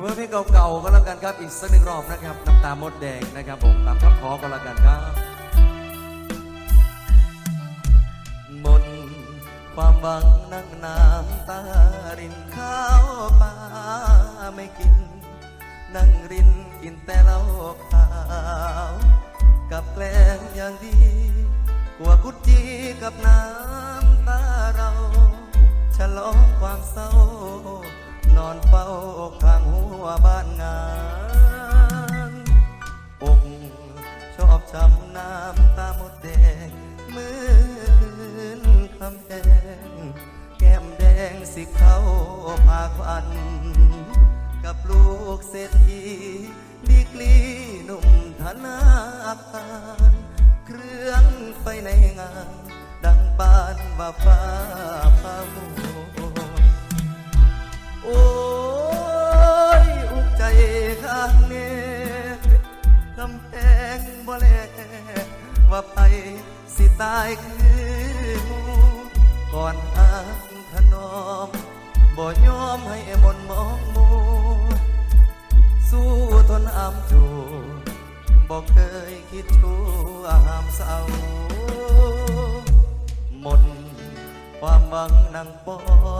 เพื่อเพลงเก่าๆก็แล้วกันครับ อีกสักหนึ่งรอบนะครับ น้ำตามดแดงนะครับผมตามคำขอก็แล้วกันครับหมดความหวังนั่งน้ำตารินข้าวปลาไม่กิน นั่งรินกินแต่เหล้าขาว กับแกล้งอย่างดีกว่ากุดจีกับน้ำตาเรา ฉลองความเศร้า นอนเฝ้าข้างหัวบ้านงานอกชอบช้ำน้ำตาหมดแดงเหมือนคำแดงแก้มแดงสิเข้าพาควัน กับลูกเศรษฐีดีกลีหนุ่มธนาคารเครื่องไปในงาน ดังปานว่าฟ้าพามู โอ้ยอุกใจข้างเนกำแพงบ่แลว่าไปสิตายคือมูก่อนอ้างถนอม บ่ยอมให้มนมองมู สู้ทนอำจูบอกเคยคิดชั่วห้ามเศร้า ความหวังนั่งป้อ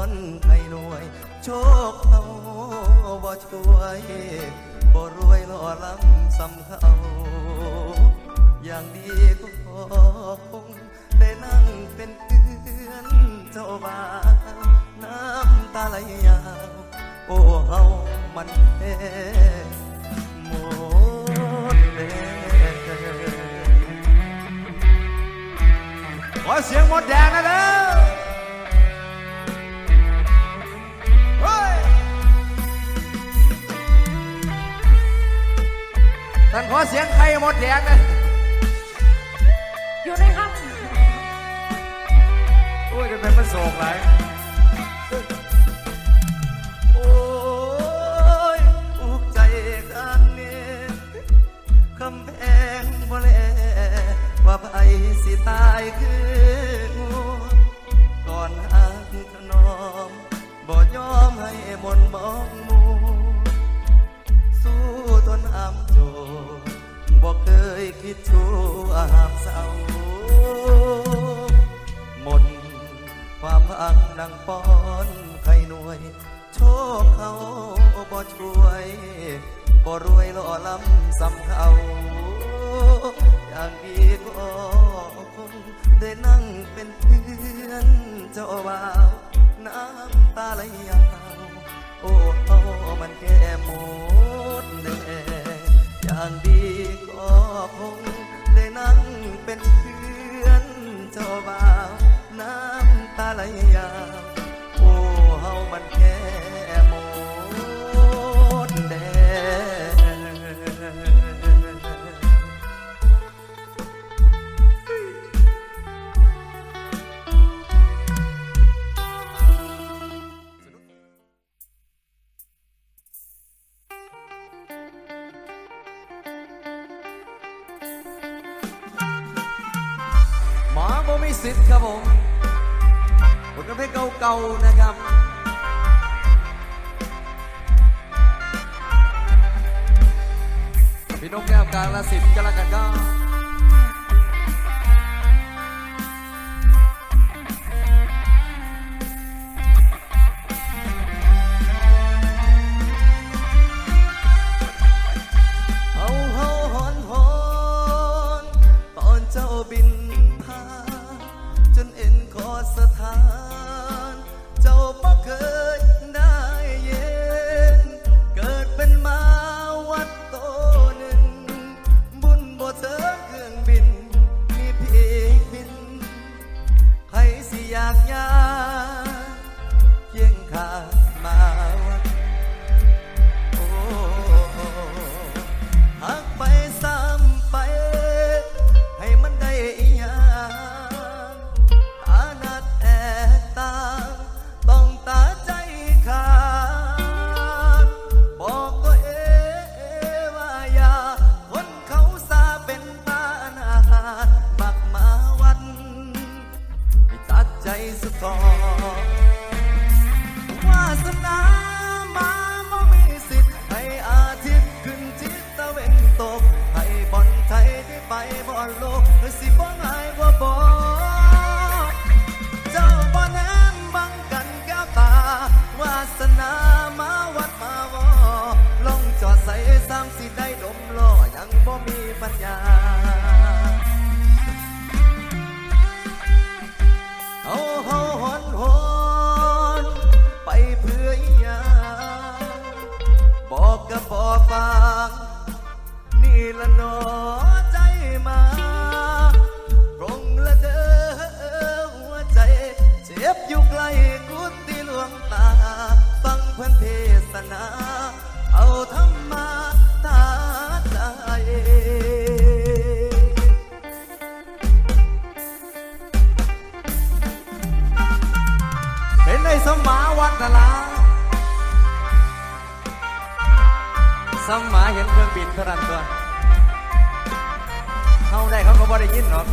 นให้หน่วย โชคเขาบ่ช่วยบ่รวยหล่อล้ำซำเขาอย่างดีก็ขอคงได้นั่งเป็นเพื่อนเจ้าบ่าวน้ำตาไหลยาว โอ้เฮามันแพ้หมดแรงขอเสียงหมดแดงนะเด้อ ท่านขอเสียงใครหมดแดงนะอยู่ในครับโอ้ยจะเป็นมันโศกไหลายโอ้ยอุกใจข้างนี้คำแพงบ่แลว่าไผสิตายคืองูก่อนหักถนอมบ่ยอมให้มนต์มองมู ยคิดชั่วหามเศร้าหมดความอังนังป้อนไข่หน่วย โชคเขาบ่ช่วยบ่รวยล่อล้ำซำเขาอย่างดีก็คงได้นั่งเป็นเพื่อนเจ้าบ่าวน้ำตาไหลยาวโอ้เฮามันแค่หมดแดงอย่างดี คงได้นั่งเป็นเพื่อนเจ้าบ่าว น้ำตาไหลยาวโอ้เฮามันแค่ สิทธิ์ครับผมผลกระเพลงเก่าๆนะครับพี่นกแก้วกลางละสินกันละกันก็านเจ้าบ่เคยได้เย็น เกิดเป็นมาวัดโตหนึ่ง บุญบ่เถิงเครื่องบิน มีเพียงบิน ใครสิอยากยา บ่มีปัญญา เอาเฮาหอนหอนไปเพื่ออยาบอกกับบ่ฟังนี่ละนอใจมาตรงละเด้อหัวใจ เจ็บอยู่ไกลกุฏิหลวงตา ฟังเพื่อนเทศนา ตำหมาเห็นเครื่องบินเท่านั้นตัวเข้าได้เขาก็บ่ได้ยินหรอก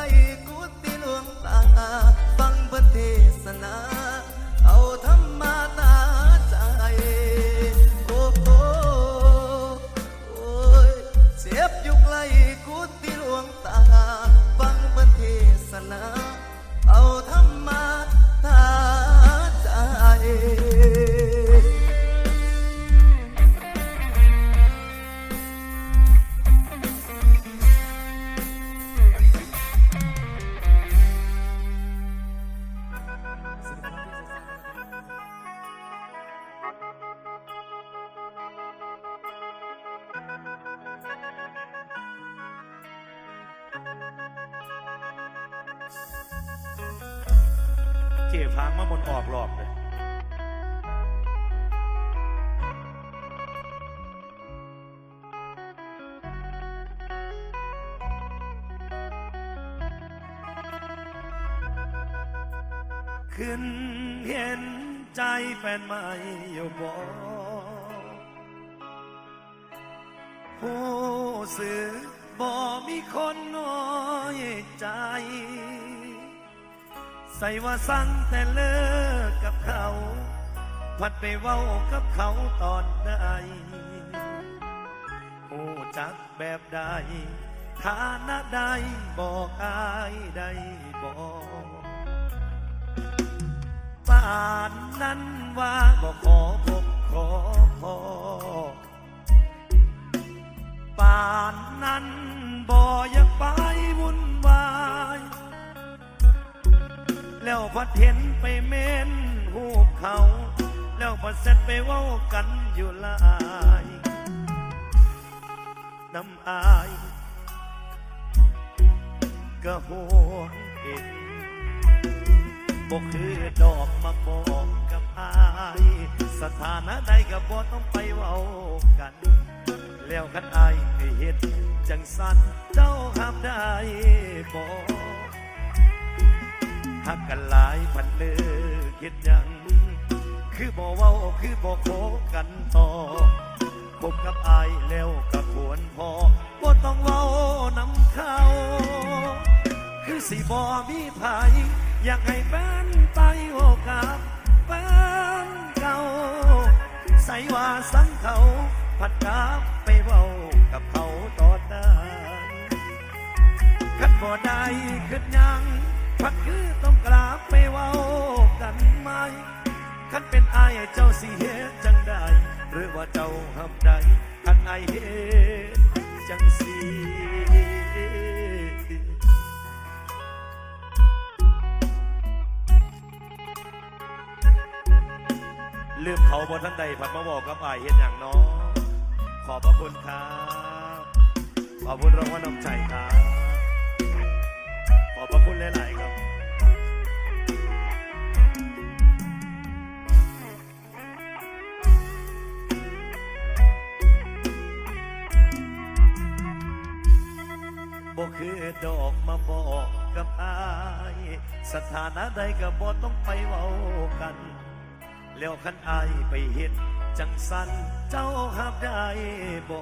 ไปกุฏิหลวงตาฟังพระเทศนา ขึ้นเห็นใจแฟนใหม่อยู่บ่ผู้สื่อบ่มีคนน้อยใจ ใส่ว่าสั่งแต่เลิกกับเขา พัดไปเว้ากับเขาตอนใดโอ้จักแบบใดฐานะใดบอกอายได้บอกานนั้นว่าบอกขอพบขอพอป่านนั้นบ่อยากไปวุ่นวาย แล้วพัดเห็นไปเม้นหูเขา แล้วพัดเสร็จไปเว้ากันอยู่ลายน้ำอายก็ห่วเอง บอกคือดอกมาบอกกับอายสถานะใดก็บอกต้องไปเว้ากัน แล้วกันอายให้เห็นจังสั้นเจ้าห้ามได้บอกหักกันหลายพันเลือคิดหยัง คือบ่เว้าคือบ่โคกันต่อคบกับอายแล้วก็ควรพอบ่ต้องเว้านำเขา คือสิบ่มีไผ อยากให้แฟนไปโอกับแฟนเก่า ใส่ว่าสังเขาผัดกลับไปเว้ากับเขาต่อนได้คันบ่ได้ขึ้นยังพักคือต้องกราบไปเว้ากันไหมคันเป็นอายเจ้าสิเฮ็ดจังใดหรือว่าเจ้าห้ามใดคันอเฮ็ดจังสิ ลืมเขาบ่ทันใดพัดมาบอกกับอายเฮ็ดอย่างน้องขอบพระคุณครับ ขอบคุณรางวัลน้ำใจครับ ขอบพระคุณหลายๆครับบ่คือดอกมาบอกกับอาย สถานะใดก็บ่ต้องไปเว้า แล้วคันอายไปเห็นจังสันเจ้าหับได้บ่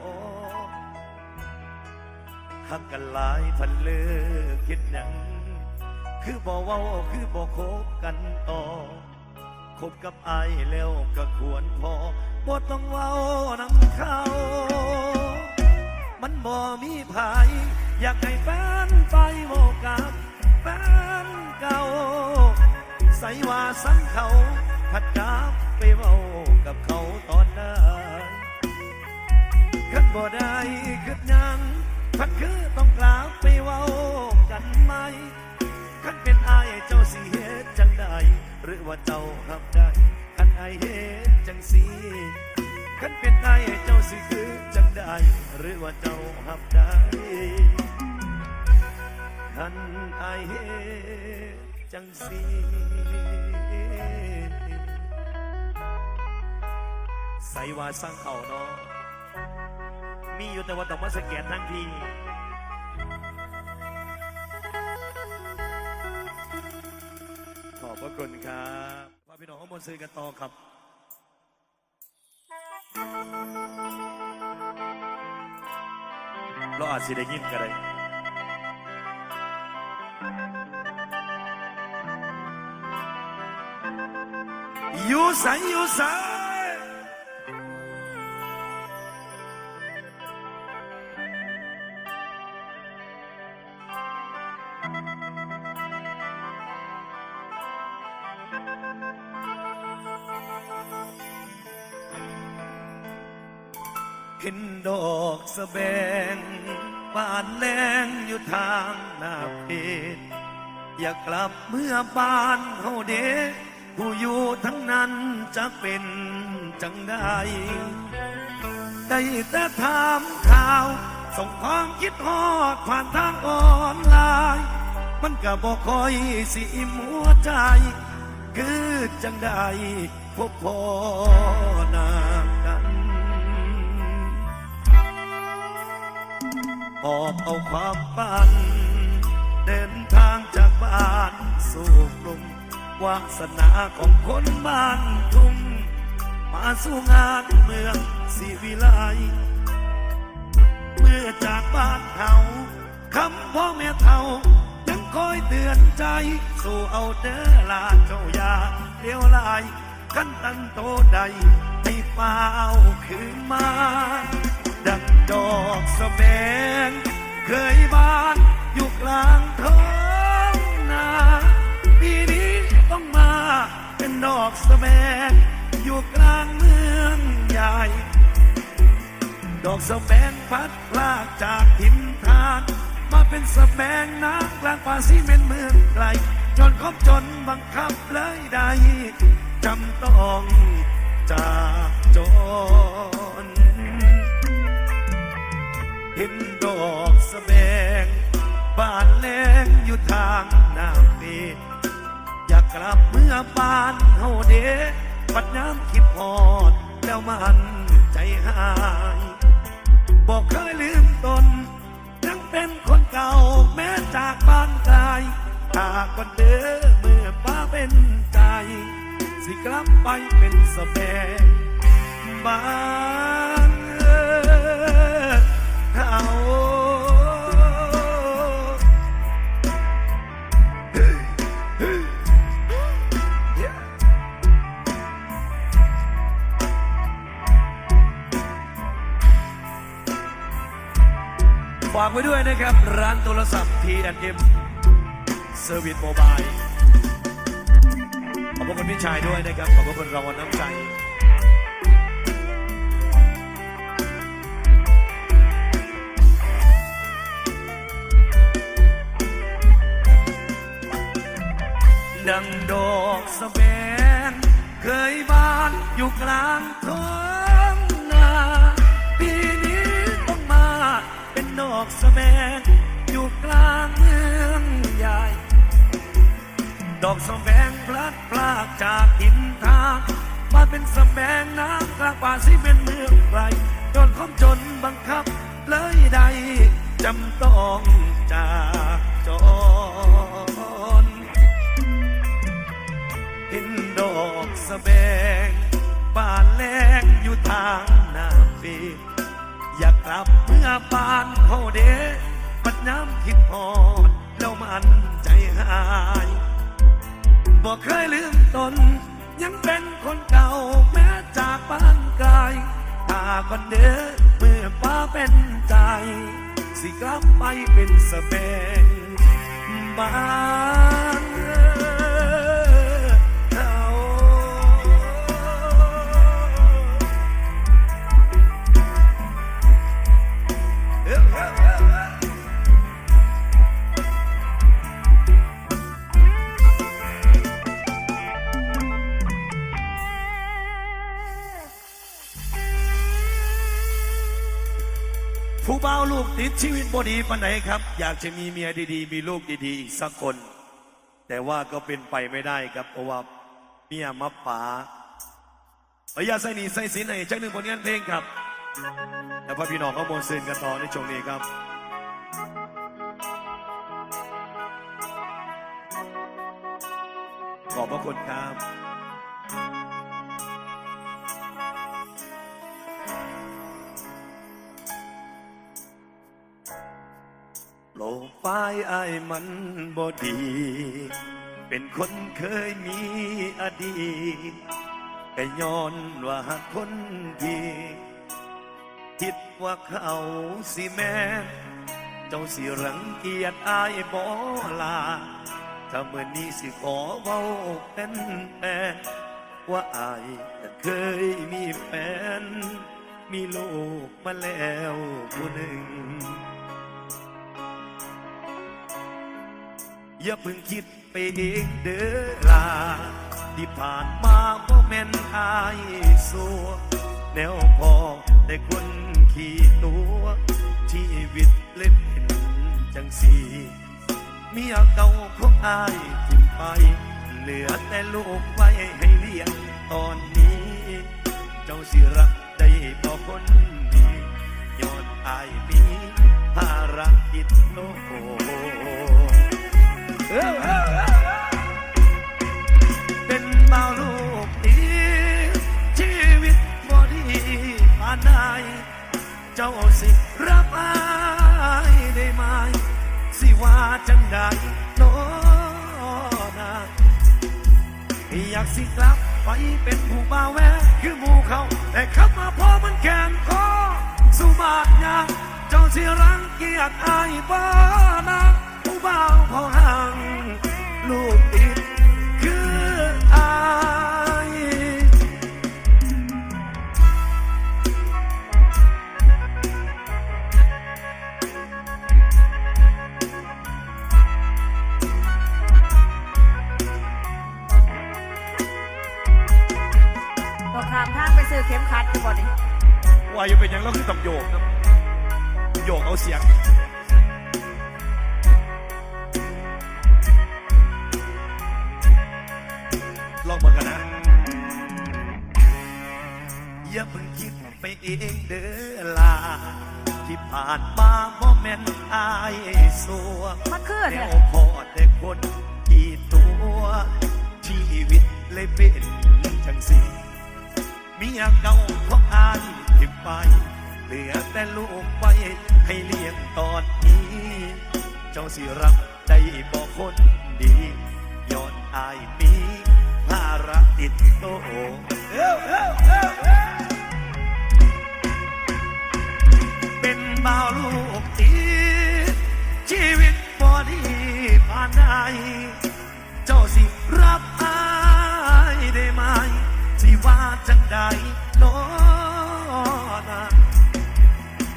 หักกันหลายพันเลือกคิดหยังคือบ่เว้าคือบ่คบกันต่อคบกับอายแล้วก็ควรพอบ่ต้องเว้านำเขา มันบ่มีภายอยากให้แฟนไปโมกับแฟนเก่า ใส่ว่าสังเขา ผัดกลับไปเว้ากับเขาตอนนั้นขันบ่ได้คือยังพัดคือต้องกลับไปเว้ากันไหมขันเป็นอายเจ้าสิเฮ็ดจังใดหรือว่าเจ้ารับได้ขันอายเฮ็ดจังสีขันเป็นอายเจ้าสิคือจังใดหรือว่าเจ้ารับได้ขันอายเฮ็ดจังสี ใส่ว่าสร้างเขาเนาะมีอยู่แต่ว่าต้องมาสแกนทั้งทีขอบพระคุณครับว่าพี่น้องข้างบนซื้อกันต่อครับเราอาจสิได้ยินกันเลยอยู่ใสอยู่ใส เห็นดอกสะแบงบานแรงอยู่ทางหน้าเพชรอยากกลับเมื่อบ้านเฮาเด็กผู้อยู่ทั้งนั้นจะเป็นจังใดได้แต่ถามข่าว ส่งความคิดฮอดผ่านทางออนไลน์ มันก็บอกคอยสิอิ่มหัวใจ คือจังใดพบพอนา ออกเอาความฝัน เดินทางจากบ้านสู่กรุงวาสนาของคนบ้านทุ่งมาสู่งานเมืองสีวิไลเมื่อจากบ้านเขาคำพ่อแม่เท่ายังคอยเตือนใจ สู่เอาเด้อลาเจ้ายาเลี้ยวไหลกันตั้งโตใดให้เฝ้าคืนมา ดอกสะแบงเคยบานอยู่กลางท้องนาปีนี้ต้องมาเป็นดอกสะแบงอยู่กลางเมืองใหญ่ ดอกสะแบงพัดพลากจากทินทาน มาเป็นสะแบงน้ำกลางป่าซีเมนเมืองไกล จนครบจนบังคับเลยได้จำต้องจากจน เห็นดอกสะแบงบานแรงอยู่ทางหน้าเปดอยากกลับเมื่อบ้านเฮาเดปัดน้ำคิดพอด แล้วมันใจหาย บอกเคยลืมตนยังเป็นคนเก่าแม้จากบ้านไกลหากวันเด้อเมื่อป้าเป็นใจ สิกลับไปเป็นสะแบงบ้านา ฝากไว้ด้วยนะครับ ร้านโทรศัพท์ T&M เซอร์วิสโมบายขอบคุณพี่ชายด้วยนะครับ ขอบคุณรางวัลน้ำใจ ดังดอกสะแบงเคยบานอยู่กลางท้องนาปีนี้ต้องมาเป็นดอกสะแบงอยู่กลางเมืองใหญ่ ดอกสะแบงพลัดพรากจากหินทางมาเป็นสะแบงน้ำกลางป่าซีเป็นเมืองไกลจนคมจนบังคับเลยใดจำต้องจากจน ห็นดอกสะแบงบ้านแรงอยู่ทางหน้าเฟอยากกลับเมื่อบานเขาเดปัดน้ำคิดพอดแล้วมันใจหายบอกเคยลืมตน ยังเป็นคนเก่าแม้จากบ้านไกลตากันเด้อเมื่อป้าเป็นใจ สิกลับไปเป็นสเปงบ้านเขา ผู้าลูกติดชีวิตบดีปันไหนครับ อยากจะมีเมียดีๆ มีลูกดีๆ อีกสักคน แต่ว่าก็เป็นไปไม่ได้ครับเพราะว่าเมียมาป๋าขออย่าตใส่หนีใส่สินให้จักหนึ่งผลงานเพลงครับแล้วพอพี่น้องเขาโมซึนกันต่อในช่วงนี้ครับขอบพระคุณครับ โลกฟ้ายอายมันบอดี เป็นคนเคยมีอดีตแต่ย้อนว่าหักคนดีคิดว่าเขาสิแม่เจ้าสิรังเกียจอายบอลาถ้าเมื่อนี้สิขอเว้าเป็นแฟนว่าอายเคยมีแฟนมีลูกมาแล้วผู้หนึ่ง อย่าเพิ่งคิดไปเองเด้อลาที่ผ่านมาบ่แม่นอายสัวแนวพอแต่คนขี่ตัวชีวิตเล่นเป็นจังสีเมียเก่าของอายทิ้งไป เหลือแต่ลูกไว้ให้เลี้ยงตอนนี้ เจ้าสิรักได้บ่คนดีย้อนอายมีภารกิจโลก เป็นเบาลูกดีชีวิตบ่ดีปานใดเจ้าสิรับอายได้ไหมสิว่าจังใดโนนาอยากสิกลับไปเป็นผู้บ่าวแวคือหมู่เขา แต่ขับมาพอมันแขนคอสุบาทยาเจ้าสิรังเกียจอายบ้านะ ผู้บ่าวพอห่างลูกติด จ้าสิรับได้บอกคนดีย้อนอายมีภาระติดโตวเอ้วเป็นบ่าวลูกตีชีวิตบ่ดีผ่านได้เจ้าสิรับอายได้ไหมสิว่าจังใดโนนะ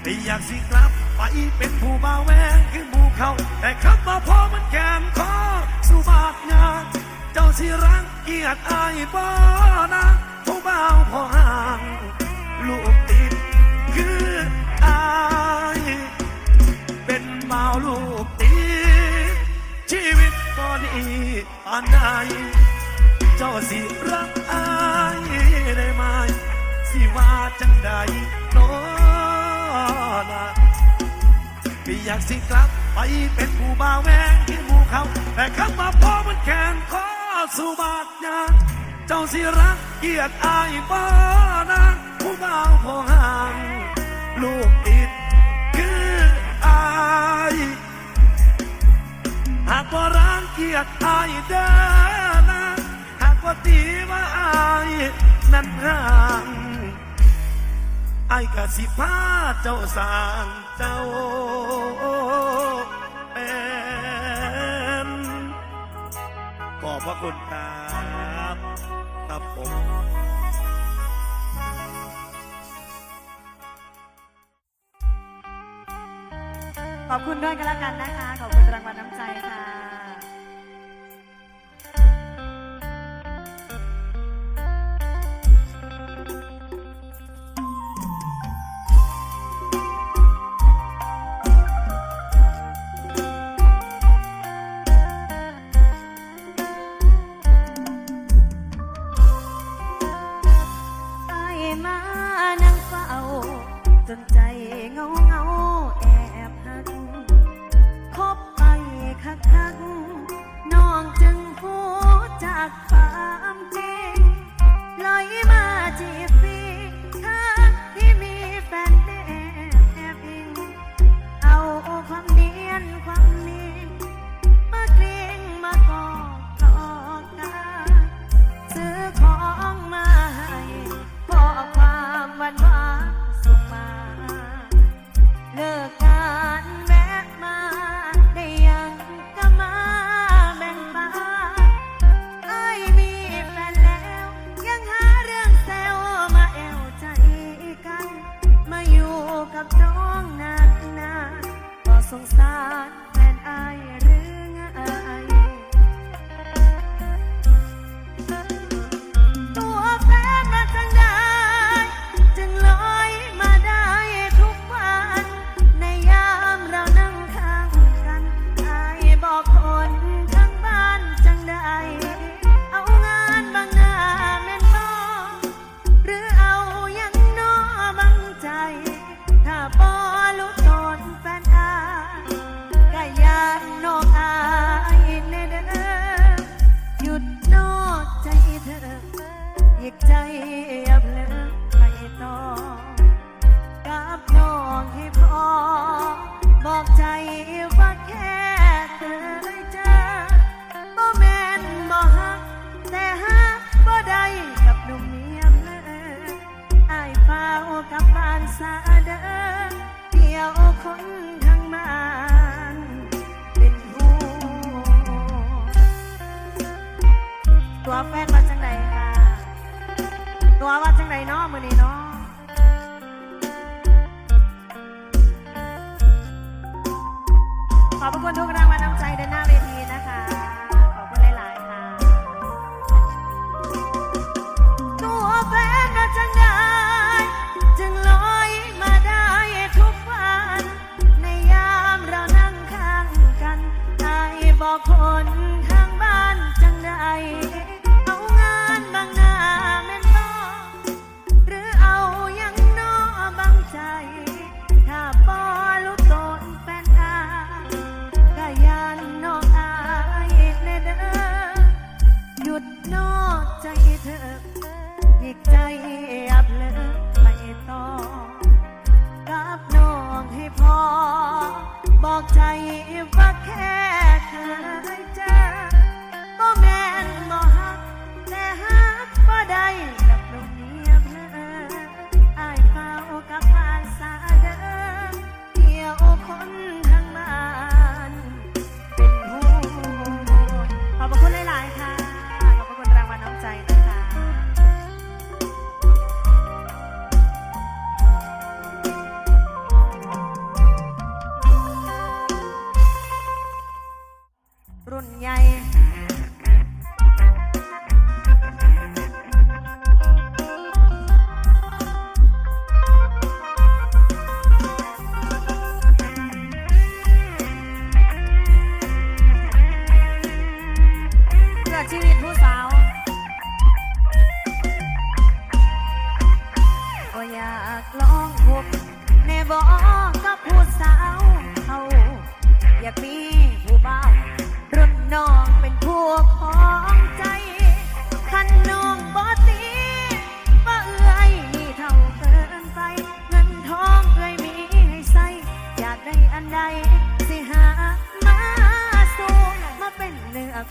ไม่อยากสิกลับ ไปเป็นผู้บ่าวแวงคือหมู่เขา แต่คำว่าพอมันแกมคอสุบาทยาเจ้าสิรังเกียจอายบ่นะผู้บ่าวพอห่างลูกติดคืออายเป็นบ่าวลูกติดชีวิตตอนนี้ปานใดเจ้าสิรักอายได้ไหมสิว่าจังใดโนนะ ไม่อยากสิกลับไปเป็นผู้บ่าวแวงที่หมู่เขา แต่คำว่าพอมันแขนคอสุบาทยาเจ้าสิรักเกียดอายบ้านะผู้บ่าวพอห่างลูกติดคืออายหากว่ารังเกียจอายเด้อนะหากว่าตีว่าอายนั้นห่างไอายกะสิพาเจ้าสาง เจ้าเป็นขอบพระคุณครับครับผมขอบคุณด้วยกันแล้วกันนะคะ ขอบคุณรางวัลน้ำใจค่ะ อีกใจอย่าเลินไปต่อกับน้องให้พอ บอกใจว่าแค่เคยเจอบ่แม่นบ่ฮักแต่ฮักบ่ได้กับหนุ่มเมียมเลยอายเฝ้ากับบ้านซาเด้อเที่ยวคนทางบ้านเป็นห่วงตัวแฟนว่าจังใดค่ะ ตัวว่าจังไดเนาะมือนี้เนาะขอบพระคุณทุกรางวัลน้ำใจด้านหน้าเวทีนะคะ ขอบคุณหลาย ๆ ค่ะตัวแฟนน่าจังได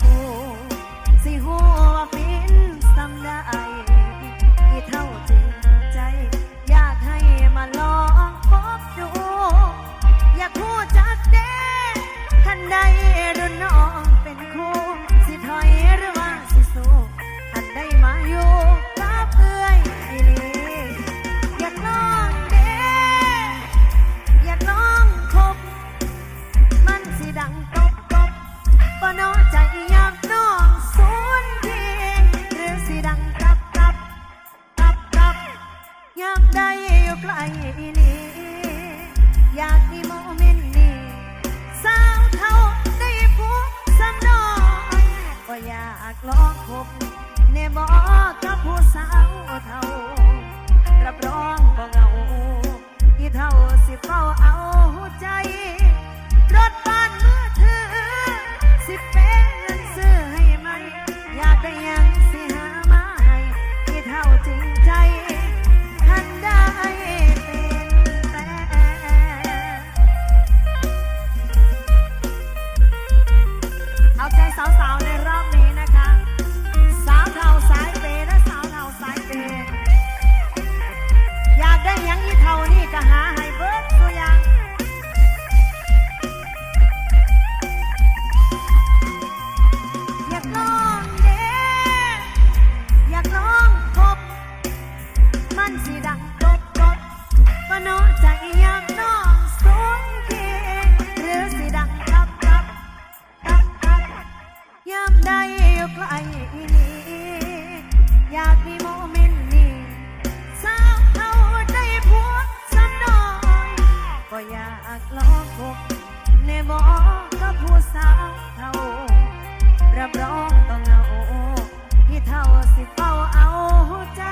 กูสิหัวปินซ้ำได้ที่เท่าเจ็บใจ อยากให้มาลองพบดู อยากคู่จักเด้ทันใดดุนนอง ยามใดอยู่ใกล้อีนี้อยากมีโมเมนต์นี้สาวเอาใจพวกสันน้อยก็อยากลองพบในบอกกับผู้สาวเท่ารับรองต้องเอาพี่เท่าสิเฝ้าเอาใจ